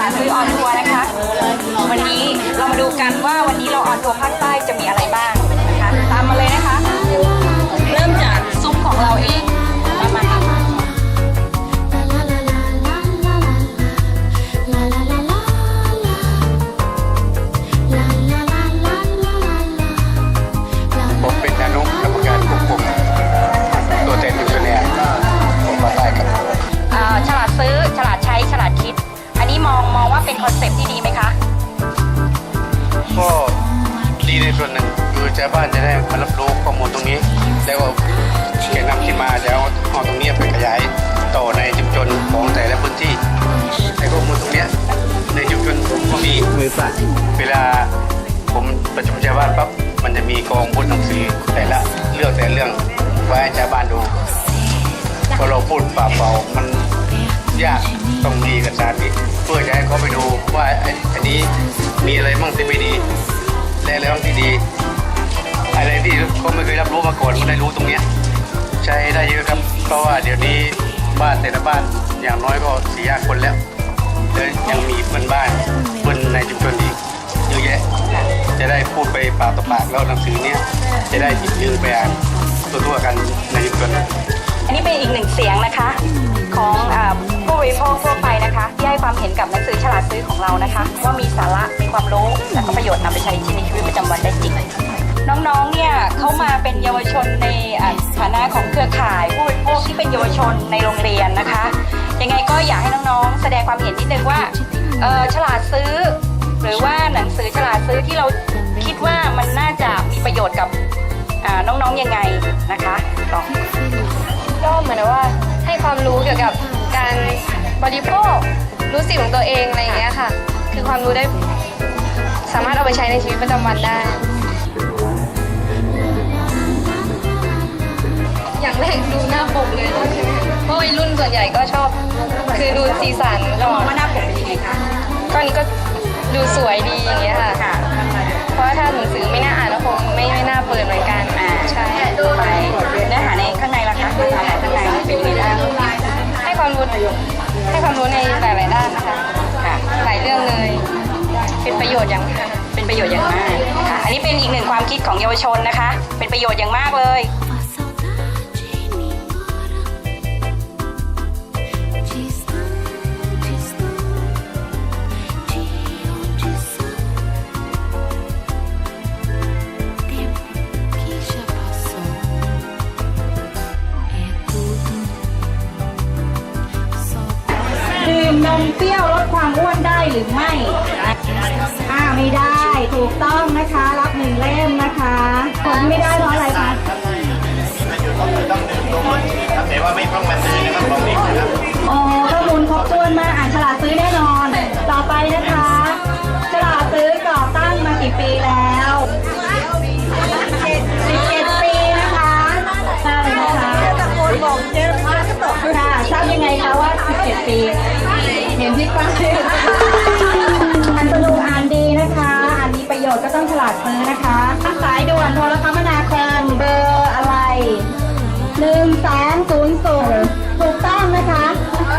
ลาดซื้อออนทัวร์นะคะ วันนี้เรามาดูกันว่าวันนี้เราออนทัวร์ภาคใต้จะมีอะไร นส่วนหนึ่งคือชาวบ้านจะได้มารับรู้ข้อมูลตรงนี้ แล้วก็แกนำขึ้นมาแล้วเอาตรงนี้ไปขยายต่อในชุมชนของแต่ละพื้นที่ในข้อมูลตรงนี้ในชุมชนผมก็มีมือสั่นเวลาผมประชุมชาวบ้านปั๊บมันจะมีกองบนหนังสือแต่ละเรื่องแต่ละเรื่องไว้ให้ชาวบ้านดูพอเราพูดเปล่าเปล่าๆมันยากต้องมีเอกสารที่เพื่อจะให้เขาไปดูว่าไอ้อันนี้มีอะไรบ้างที่ไม่ดี และอะไรบ้างที่ดี อะไรที่เขาไม่เคยรับรู้มาก่อนมันได้รู้ตรงเนี้ยใช้ได้เยอะครับ เพราะว่าเดี๋ยวนี้บ้านแต่ละบ้านอย่างน้อยก็สี่ห้าคนแล้วแล้วยังมีเพื่อนบ้านเพื่อนในชุมชนอีกเยอะแยะ จะได้พูดไปปากต่อปากแล้วหนังสือเนี้ยจะได้หยิบยืมไปอ่านทั่วๆกันในชุมชนอันนี้เป็นอีกหนึ่งเสียงนะคะ ของอผู้บริโภคทั่วไปนะคะ ที่ให้ความเห็นกับหนังสือ ซื้อของเรานะคะ ว่ามีสาระมีความรู้และก็ประโยชน์นำไปใช้ในชีวิตประจำวันได้จริงน้องๆ เนี่ยเขามาเป็นเยาวชนในฐานะของเครือข่ายผู้บริโภคที่เป็นเยาวชนในโรงเรียนนะคะ ยังไงก็อยากให้น้องๆ แสดงความเห็นนิดนึงว่าฉลาดซื้อ หรือว่าหนังสือฉลาดซื้อที่เราคิดว่ามันน่าจะมีประโยชน์กับน้องๆ ยังไงนะคะลองก็เหมือนว่าให้ความรู้เกี่ยวกับการบริโภค รู้สิทธิ์ของตัวเองอะไรอย่างเงี้ยค่ะ คือความรู้ได้สามารถเอาไปใช้ในชีวิตประจำวันได้ อย่างแรกดูหน้าปกเลยใช่ไหมคะเพราะวัยรุ่นส่วนใหญ่ก็ชอบคือดูสีสันเรามองว่าหน้าผมเป็นยังไงคะก็อันนี้ก็ดูสวยดีอย่างเงี้ยค่ะ ให้ความรู้ในหลายๆด้านนะคะค่ะหลายเรื่องเลย เป็นประโยชน์อย่างมากเป็นประโยชน์อย่างมากค่ะอันนี้เป็นอีกหนึ่งความคิดของเยาวชนนะคะ เป็นประโยชน์อย่างมากเลย มนมเปรี้ยวลดความอ้วนได้หรือไม่อ่าไม่ได้ถูกต้องนะคะรับหนึ่งเล่มนะคะคนไม่ได้เพราะอะไรคะแต่ว่าไม่ต้องมาซื้อนะครับของเด็กนะครับอ๋อข้อมูลครบถ้วนมากอ่านฉลาดซื้อแน่นอน ต่อไปนะคะฉลาดซื้อก่อตั้งมากี่ปีแล้ว17ปีนะคะทราบเลยนะคะตะโกนบอกเยอะมากค่ะทราบยังไงคะว่า17ปีเห็ นที่ป้ายอ่านสนุกอ่านดีนะคะอ่านมีประโยชน์ก็ต้องฉลาดซื้อนะคะสายด่วนโทรคมนาคมเบอร์อะไรหนึ่งสองศูนย์ศูนย์ถูกต้องนะคะ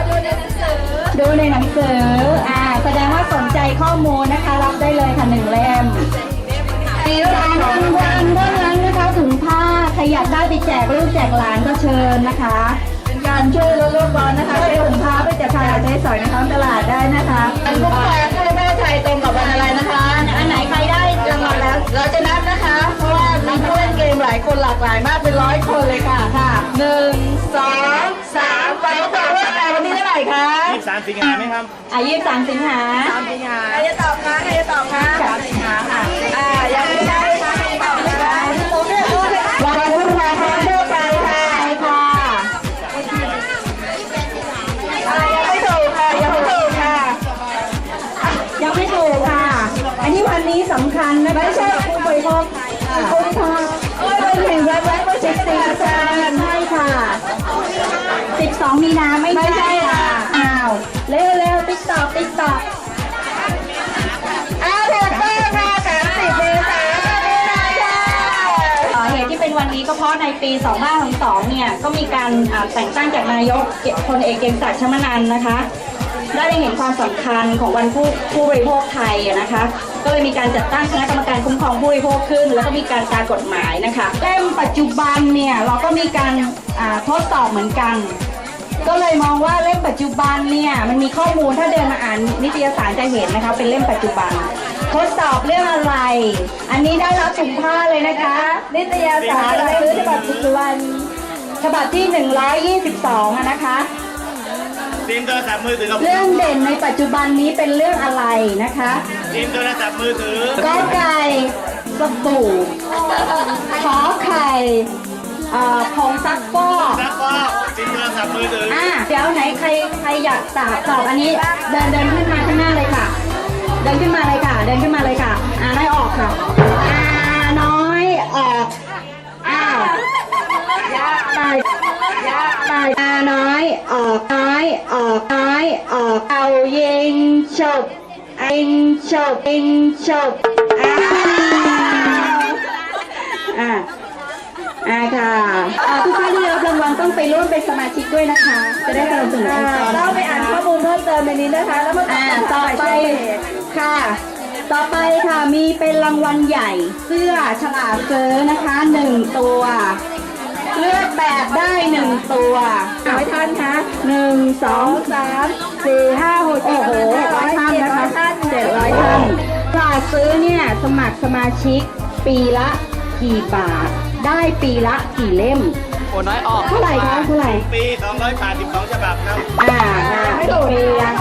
ดูในหนังสือดูในหนังสืออ่าแสดงว่าสนใจข้อมูลนะคะ รับได้เลยค่ะหนึ่งเล่มมีรางวัลวันเท่านั้นนะคะถุงผ้าใครอยากได้ไปแจกลูกแจกหลานก็เชิญนะคะ การช่วยลดโลกร้อนนะคะได้ถุงผ้าไปแจกใครอยากได้สอยในท้องตลาดได้นะคะอันพวกแขกให้แม่ไทยตรงกับวันอะไรนะคะ อันไหนใครได้รางวัลแล้ว เราจะนับนะคะ เพราะว่ามีผู้เล่นเกมหลายคนหลากหลายมากเป็นร้อยคนเลยค่ะค่ะหนึ่งสองสามไปต่อว่าแต่วันนี้เท่าไหร่คะสามสิงหาไหมครับอายุสามสิงหาสามสิงหาใครจะตอบคะใครจะตอบคะสามสิงหาค่ะ 12 มีนาไม่ใช่ค่ะอ้าวเร็วเร็วติ๊กตอกติ๊กตอกอ้าวถูกต้องค่ะ30เมษายนค่ะเหตุที่เป็นวันนี้ก็เพราะในปี2562เนี่ยก็มีการอ่าแต่งตั้งจากนายกพลเอกเกรียงศักดิ์ชมนันท์นะคะได้เล็งเห็นความสำคัญของวันผู้ผู้บริโภคไทยอะนะคะ ก็เลยมีการจัดตั้งคณะกรรมการคุ้มครองผู้บริโภคขึ้น แล้วก็มีการการกฎหมายนะคะเล่มปัจจุบันเนี่ยเราก็มีการอ่าทดสอบเหมือนกัน ก็เลยมองว่าเล่มปัจจุบันเนี่ยมันมีข้อมูลถ้าเดินมาอ่านนิตยสารจะเห็นนะคะ เป็นเล่มปัจจุบัน ทดสอบเรื่องอะไร อันนี้ได้รับถุงผ้าเลยนะคะ นิตยสารเราซื้อฉบับปัจจุบันฉบับที่ 122อะนะคะทีมโทรศัพท์มือถือกับเรื่องเด่นในปัจจุบันนี้เป็นเรื่องอะไรนะคะทีมโทรศัพท์มือถือก็ไก่สบู่ขอไข่เอ่อผงซักฟอก แล้วก็ทีมโทรศัพท์มือถืออะเดี๋ยวไหนใครใครอยากตอบตอบอันนี้ เดินเดินขึ้นมาข้างหน้าเลยค่ะ เดินขึ้นมาเลยค่ะ เดินขึ้นมาเลยค่ะ อ่าน้อยออกค่ะอ่าน้อยออกอ้าวยากไปยากไปอ่าน้อยออกน้อยออกน้อยออกเอายิงฉบยิงฉบยิงฉบอ้าวอ่า อ่าค่ะอ่าทุกท่านที่ได้รับรางวัลต้องไปร่วมเป็นสมาชิกด้วยนะคะ จะได้สนับสนุนองค์กรเราไปอ่านข้อมูลเพิ่มเติมในนี้นะคะ แล้วมาอ่าต่อไปค่ะ ต่อไปค่ะมีเป็นรางวัลใหญ่ เสื้อฉลาดเซอร์นะคะหนึ่งตัว เลือกแบบได้หนึ่งตัวร้อยท่านคะหนึ่งสองสามสี่ห้าหกโอ้โหร้อยท่านนะคะเจ็ดร้อยท่านฉลาดซื้อเนี่ยสมัครสมาชิกปีละกี่บาท ได้ปีละกี่เล่ม โอ้น้อยออกเท่าไหร่คะเท่าไหร่ปี 282 ฉบับครับอ่าไม่ถูกปีอะ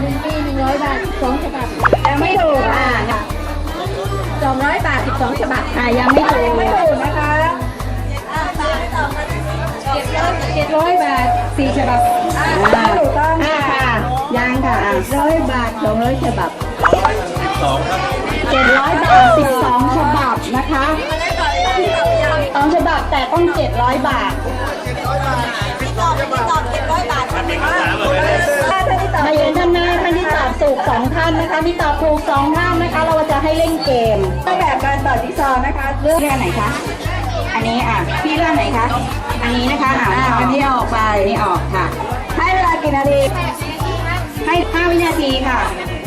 หนึ่งปีหนึ่งร้อยบาทสองฉบับยังไม่ถูกอ่าสองร้อยบาทสิบสองฉบับอ่ายังไม่ถูกไม่ถูกนะคะเจ็ดร้อยบาทสี่ฉบับอ่าอ่าถูกต้องอ่าค่ะยังค่ะร้อยบาทสองร้อยฉบับ เจ็ดร้อยบาทสิบสองฉบับนะคะ สองฉบับแต่ต้องเจ็ดร้อยบาททำเป็นภาษาหมดเลยถ้าท่านที่ตอบมายืนด้านหน้าท่านที่ตอบถูกสองท่านนะคะที่ตอบถูกสองท่านนะคะ เราจะให้เล่นเกมรูปแบบการต่อจิ๊กซอว์นะคะเลือกเรื่องไหนคะอันนี้อะพี่เรื่องไหนคะอันนี้นะคะอ่าอ่าอันนี้ออกไปอันนี้ออกค่ะ ให้เวลากี่นาทีให้5วินาทีค่ะ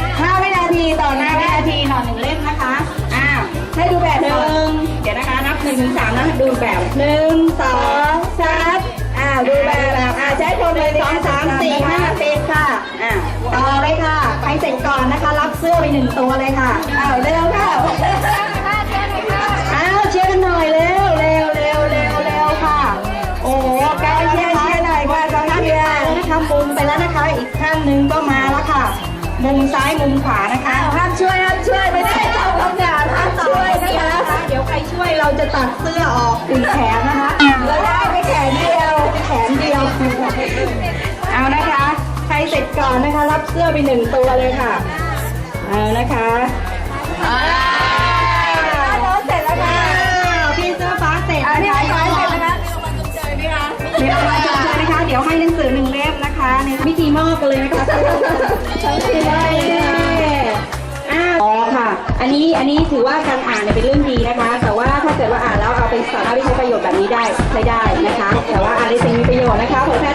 5วินาทีต่อ5หน้าวินาทีต่อหนึ่งเล่มนะคะอ้าวให้ดูแบบหหนึ่นึ่ง หนึ่งถึงสามนะดูแบบหนึ่งสองงสามอ่าดูแบบอ่าใช้คนเลยสองสามสี่ห้าสิบค่ะอ่าต่อเลยค่ะใครเสร็จก่อนนะคะ รับเสื้อไปหนึ่งตัวเลยค่ะอ้าวเร็วค่ะอ้าวเชียร์กันหน่อยเร็วเร็วเร็วเร็วเร็วค่ะ โอ้โหใกล้เชียร์เชียร์หน่อยค่ะกองเชียร์แล้วนะคะมุมไปแล้วนะคะ อีกข้างหนึงก็มาแล้วค่ะ มุมซ้ายมุมขวานะคะห้ามช่วยห้า สื้อไปหนึ่งตัวเลยค่ะเอานะคะน้องเสร็จแล้วค่ะอ้าวพี่เสื้อฟ้าเสร็จอันนี้นะคะไปเสร็จแล้วนะเดี๋ยวมาชมเชยนะคะ เดี๋ยวให้หนังสือหนึ่งเล่มนะคะในพิธีมอบกันเลยนะคะทั้งทีได้อ้าวอ๋อค่ะ อันนี้อันนี้ถือว่าการอ่านเนี่ยเป็นเรื่องดีนะคะ แต่ว่าถ้าเกิดว่าอ่านแล้วเอาไปสามารถไปใช้ประโยชน์แบบนี้ได้ใช้ได้นะคะ แต่ว่าอ่านได้สิ่งมีประโยชน์นะคะเผยแพร่ต่อนะคะ